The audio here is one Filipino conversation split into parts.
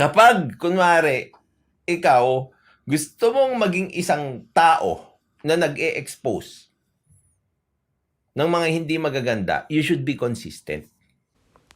Kapag, kunwari, ikaw, gusto mong maging isang tao na nag-e-expose ng mga hindi magaganda, you should be consistent.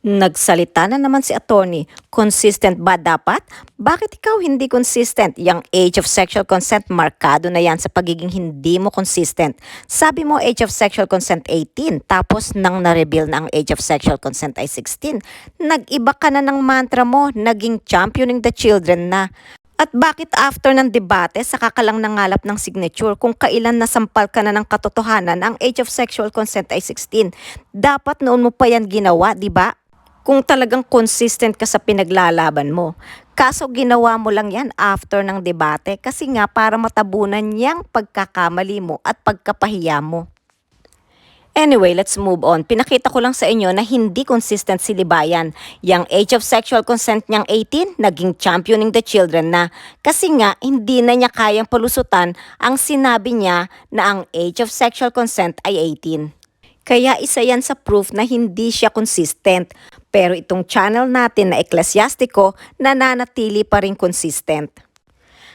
Nagsalita na naman si attorney. Consistent ba dapat? Bakit ikaw hindi consistent? Yung age of sexual consent, markado na yan sa pagiging hindi mo consistent. Sabi mo age of sexual consent 18, tapos nang na-reveal na ang age of sexual consent ay 16. Nag-iba ka na ng mantra mo, naging championing the children na. At bakit after ng debate, saka ka nangalap ng signature kung kailan nasampal ka na ng katotohanan ang age of sexual consent ay 16? Dapat noon mo pa yan ginawa, di ba? Kung talagang consistent ka sa pinaglalaban mo. Kaso ginawa mo lang yan after ng debate kasi nga para matabunan niyang pagkakamali mo at pagkapahiya mo. Anyway, let's move on. Pinakita ko lang sa inyo na hindi consistent si Libayan. Yang age of sexual consent niyang 18, naging championing the children na. Kasi nga, hindi na niya kayang palusutan ang sinabi niya na ang age of sexual consent ay 18. Kaya isa yan sa proof na hindi siya consistent. Pero itong channel natin na eklesyastiko, nananatili pa rin consistent.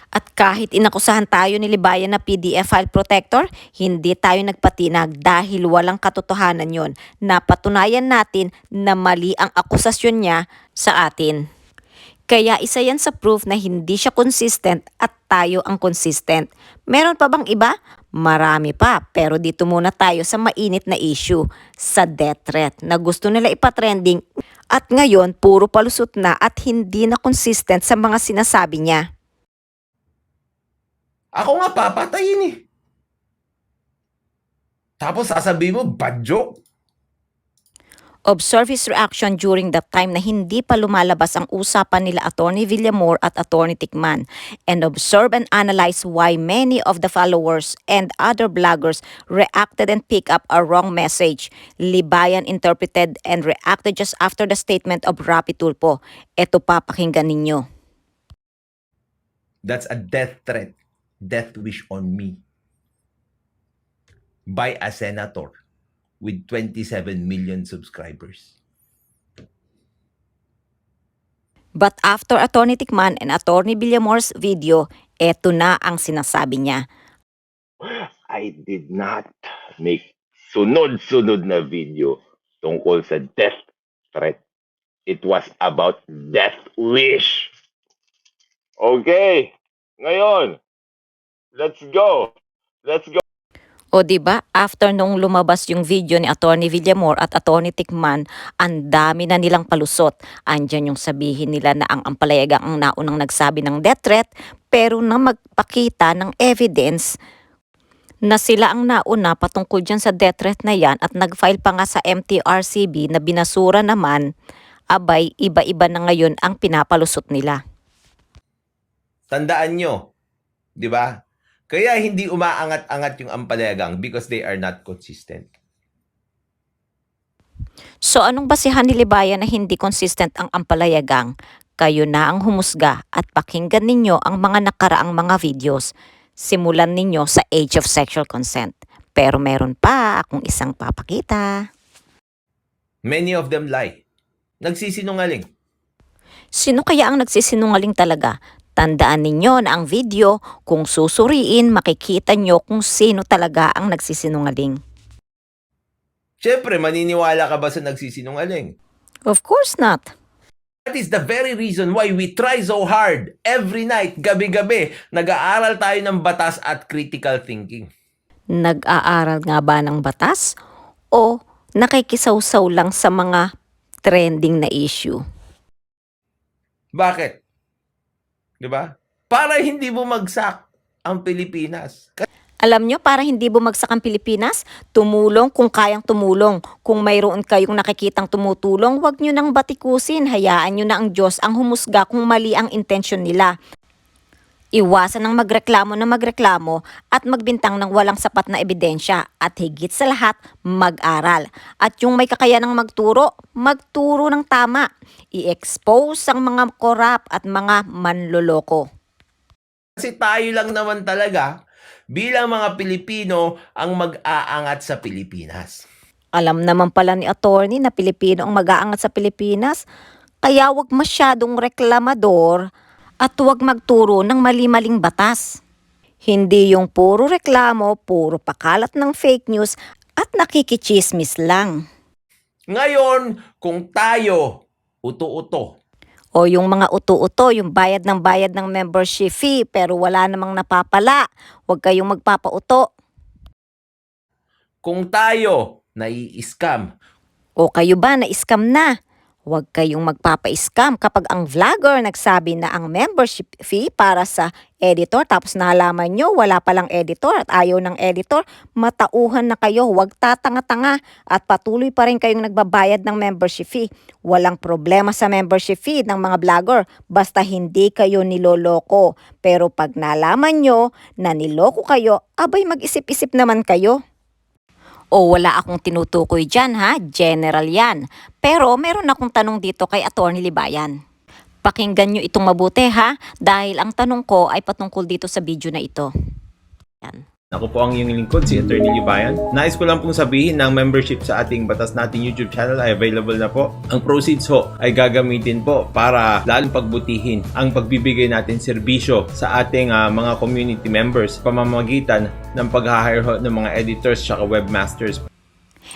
At kahit inakusahan tayo ni Libayan na PDF file protector, hindi tayo nagpatinag dahil walang katotohanan yon. Napatunayan natin na mali ang akusasyon niya sa atin. Kaya isa yan sa proof na hindi siya consistent at tayo ang consistent. Meron pa bang iba? Marami pa, pero dito muna tayo sa mainit na issue, sa death threat na gusto nila ipatrending at ngayon puro palusot na at hindi na consistent sa mga sinasabi niya. Ako nga papatayin eh. Tapos sasabihin mo, bad joke. Observe his reaction during that time na hindi pa lumalabas ang usapan nila Attorney Villamor at Attorney Tikman and observe and analyze why many of the followers and other bloggers reacted and pick up a wrong message. Libayan interpreted and reacted just after the statement of Rapi Tulpo. Ito pa pakinggan ninyo. That's a death threat. Death wish on me. By a senator with 27 million subscribers. But after Attorney Tikman and Attorney Villamor's video, eto na ang sinasabi niya. I did not make sunod-sunod na video tungkol sa death threat. It was about death wish. Okay. Ngayon, let's go. Let's go. O di ba after nung lumabas yung video ni Attorney Villamor at Attorney Tikman, ang dami na nilang palusot. Andyan yung sabihin nila na ang ampalayagang ang naunang nagsabi ng death threat, pero na magpakita ng evidence na sila ang nauna patungkol dyan sa death threat na yan at nag-file pa nga sa MTRCB na binasura naman, abay iba-iba na ngayon ang pinapalusot nila. Tandaan nyo, di ba? Kaya hindi umaangat-angat yung ampalayagang because they are not consistent. So anong basihan ni Libayan na hindi consistent ang ampalayagang? Kayo na ang humusga at pakinggan ninyo ang mga nakaraang mga videos. Simulan ninyo sa age of sexual consent. Pero meron pa akong isang papakita. Many of them lie. Nagsisinungaling. Sino kaya ang nagsisinungaling talaga? Tandaan ninyo na ang video, kung susuriin, makikita nyo kung sino talaga ang nagsisinungaling. Siyempre, maniniwala ka ba sa nagsisinungaling? Of course not. That is the very reason why we try so hard every night, gabi-gabi, nag-aaral tayo ng batas at critical thinking. Nag-aaral nga ba ng batas? O nakikisawsaw lang sa mga trending na issue? Bakit? 'Di ba? Para hindi bumagsak ang Pilipinas. Alam nyo, para hindi bumagsak ang Pilipinas, tumulong kung kayang tumulong. Kung mayroon kayong nakikitang tumutulong, wag nyo nang batikusin. Hayaan nyo na ang Diyos ang humusga kung mali ang intensyon nila. Iwasan ng magreklamo na magreklamo at magbintang ng walang sapat na ebidensya at higit sa lahat, mag-aral. At yung may kakayanang magturo, magturo ng tama. I-expose ang mga korap at mga manloloko. Kasi tayo lang naman talaga bilang mga Pilipino ang mag-aangat sa Pilipinas. Alam naman pala ni attorney na Pilipino ang mag-aangat sa Pilipinas. Kaya wag masyadong reklamador at wag magturo ng mali-maling batas. Hindi yung puro reklamo, puro pakalat ng fake news at nakikichismis lang. Ngayon, kung tayo, uto-uto, O yung mga uto-uto, yung bayad ng bayad ng membership fee pero wala namang napapala. Huwag kayong magpapauto. kung tayo nai-scam, O kayo ba na-scam na? Huwag kayong magpapa-scam kapag ang vlogger nagsabi na ang membership fee para sa editor tapos nalaman nyo wala palang editor at ayaw ng editor, matauhan na kayo, huwag tatanga-tanga at patuloy pa rin kayong nagbabayad ng membership fee. Walang problema sa membership fee ng mga vlogger basta hindi kayo niloloko. Pero pag nalaman nyo na niloko kayo, abay mag-isip-isip naman kayo. O wala akong tinutukoy dyan ha, general yan. Pero meron akong tanong dito kay Attorney Libayan. Pakinggan nyo itong mabuti ha, dahil ang tanong ko ay patungkol dito sa video na ito. Yan. Ako po ang iyong lingkod, si Attorney Libayan. Nais ko lang pong sabihin na ang membership sa ating Batas Natin YouTube channel ay available na po. Ang proceeds ho ay gagamitin po para lalong pagbutihin ang pagbibigay natin serbisyo sa ating ah, mga community members pamamagitan ng pag-hire ng mga editors at webmasters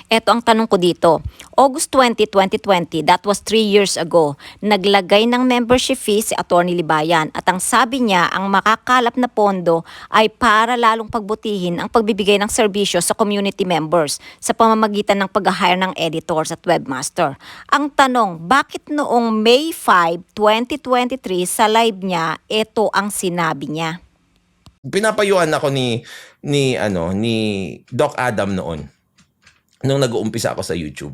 Eto ang tanong ko dito. August 20, 2020, that was 3 years ago, naglagay ng membership fee si Attorney Libayan at ang sabi niya ang makakalap na pondo ay para lalong pagbutihin ang pagbibigay ng serbisyo sa community members sa pamamagitan ng pag-hire ng editors at webmaster. Ang tanong, bakit noong May 5, 2023 sa live niya, ito ang sinabi niya? pinapayuan ako ni ni ano ni Doc Adam noon nung nag-uumpisa ako sa YouTube.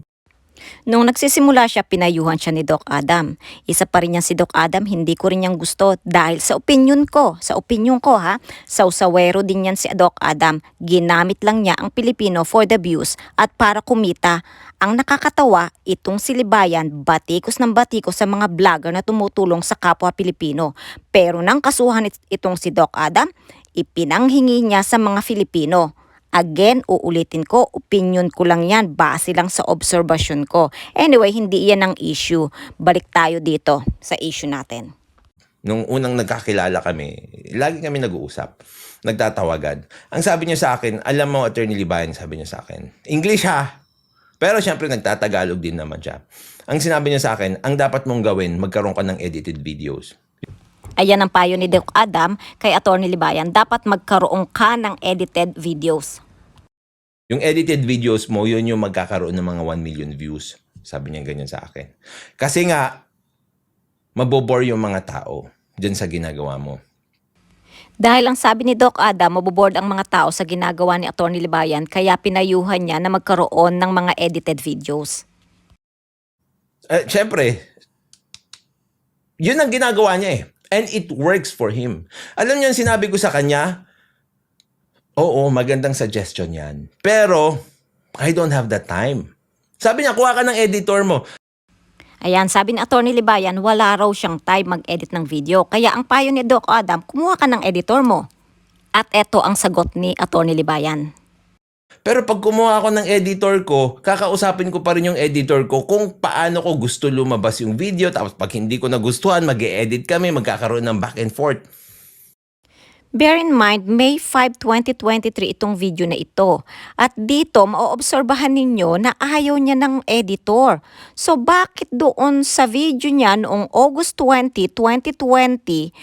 Nung nagsisimula siya, pinayuhan siya ni Doc Adam. Isa pa rin yan si Doc Adam, hindi ko rin niyang gusto dahil sa opinion ko, sa opinion ko ha, sausawero din yan si Doc Adam. Ginamit lang niya ang Pilipino for the views at para kumita. Ang nakakatawa, itong si Libayan, batikos ng batikos sa mga vlogger na tumutulong sa kapwa Pilipino. Pero nang kasuhan it- itong si Doc Adam, ipinanghingi niya sa mga Filipino. Again, uulitin ko, opinion ko lang yan, base lang sa obserbasyon ko. Anyway, hindi yan ang issue. Balik tayo dito sa issue natin. Nung unang nagkakilala kami, lagi kami nag-uusap, nagtatawagan. Ang sabi niya sa akin, alam mo, Attorney Libayan, sabi niya sa akin, English ha, pero syempre nagtatagalog din naman siya. Ang sinabi niya sa akin, ang dapat mong gawin, magkaroon ka ng edited videos. Ayan ang payo ni Doc Adam kay Attorney Libayan. Dapat magkaroon ka ng edited videos. Yung edited videos mo, yun yung magkakaroon ng mga 1 million views. Sabi niya ganyan sa akin. Kasi nga, mabobore yung mga tao dyan sa ginagawa mo. Dahil ang sabi ni Doc Adam, maboboard ang mga tao sa ginagawa ni Attorney Libayan kaya pinayuhan niya na magkaroon ng mga edited videos. Eh, Siyempre, yun ang ginagawa niya eh. And it works for him. Alam niyo sinabi ko sa kanya? Oo, magandang suggestion yan. Pero, I don't have the time. Sabi niya, kuha ka ng editor mo. Ayan, sabi ni Attorney Libayan, wala raw siyang time mag-edit ng video. Kaya ang payo ni Doc Adam, kumuha ka ng editor mo. At eto ang sagot ni Attorney Libayan. Pero pag kumuha ako ng editor ko, kakausapin ko pa rin yung editor ko kung paano ko gusto lumabas yung video. Tapos pag hindi ko nagustuhan, mag edit kami, magkakaroon ng back and forth. Bear in mind, May 5, 2023 itong video na ito. At dito, maoobserbahan ninyo na ayaw niya ng editor. So bakit doon sa video niya noong August 20, 2020,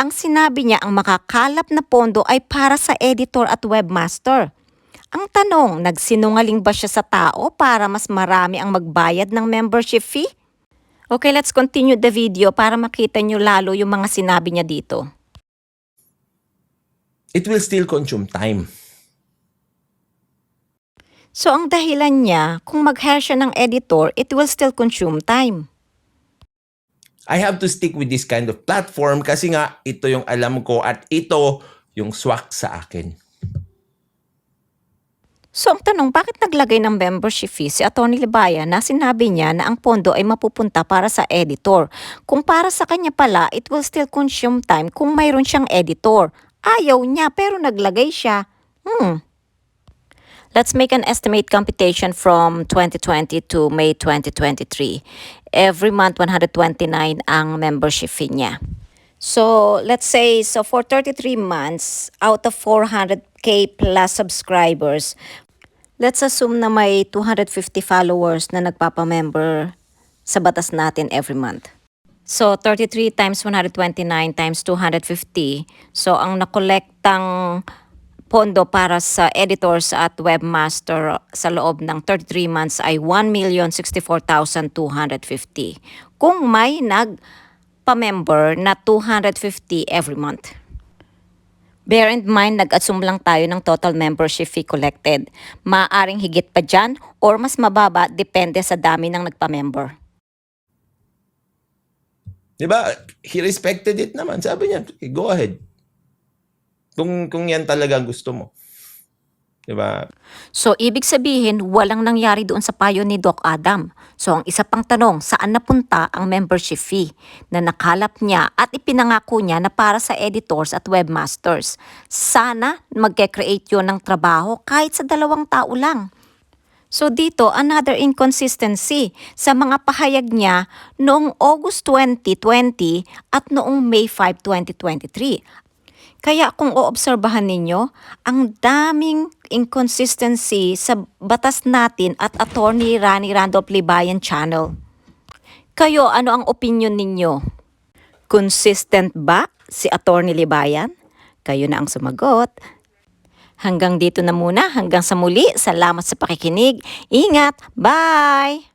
ang sinabi niya ang makakalap na pondo ay para sa editor at webmaster? Ang tanong, nagsinungaling ba siya sa tao para mas marami ang magbayad ng membership fee? Okay, let's continue the video para makita nyo lalo yung mga sinabi niya dito. It will still consume time. So ang dahilan niya, kung mag-hire siya ng editor, it will still consume time. I have to stick with this kind of platform kasi nga ito yung alam ko at ito yung swak sa akin. So ang tanong, bakit naglagay ng membership fee si Atty. Libayan na sinabi niya na ang pondo ay mapupunta para sa editor? Kung para sa kanya pala, it will still consume time kung mayroon siyang editor. Ayaw niya pero naglagay siya. Hmm. Let's make an estimate computation from 2020 to May 2023. every month 129 ang membership fee niya. So, let's say, so for 33 months, out of 400k plus subscribers, let's assume na may 250 followers na nagpapamember sa batas natin every month. So, 33 times 129 times 250. So, ang nakolektang pondo para sa editors at webmaster sa loob ng 33 months ay 1,064,250. Kung may nag-pa-member na 250 every month. Bear in mind, nag-assume lang tayo ng total membership fee collected. Maaring higit pa dyan or mas mababa depende sa dami ng nagpa-member. Di ba? He respected it naman. Sabi niya, "Okay, go ahead. Kung, kung yan talaga gusto mo. Di ba? So, ibig sabihin, walang nangyari doon sa payo ni Doc Adam. So, ang isa pang tanong, saan napunta ang membership fee na nakalap niya at ipinangako niya na para sa editors at webmasters? Sana magke-create yun ng trabaho kahit sa dalawang tao lang. So dito, another inconsistency sa mga pahayag niya noong August 2020 at noong May 5, 2023. Kaya kung oobserbahan ninyo, ang daming inconsistency sa batas natin at attorney Rani Randolph Libayan channel. Kayo, ano ang opinion ninyo? Consistent ba si attorney Libayan? Kayo na ang sumagot. Hanggang dito na muna, hanggang sa muli. Salamat sa pakikinig. Ingat. Bye!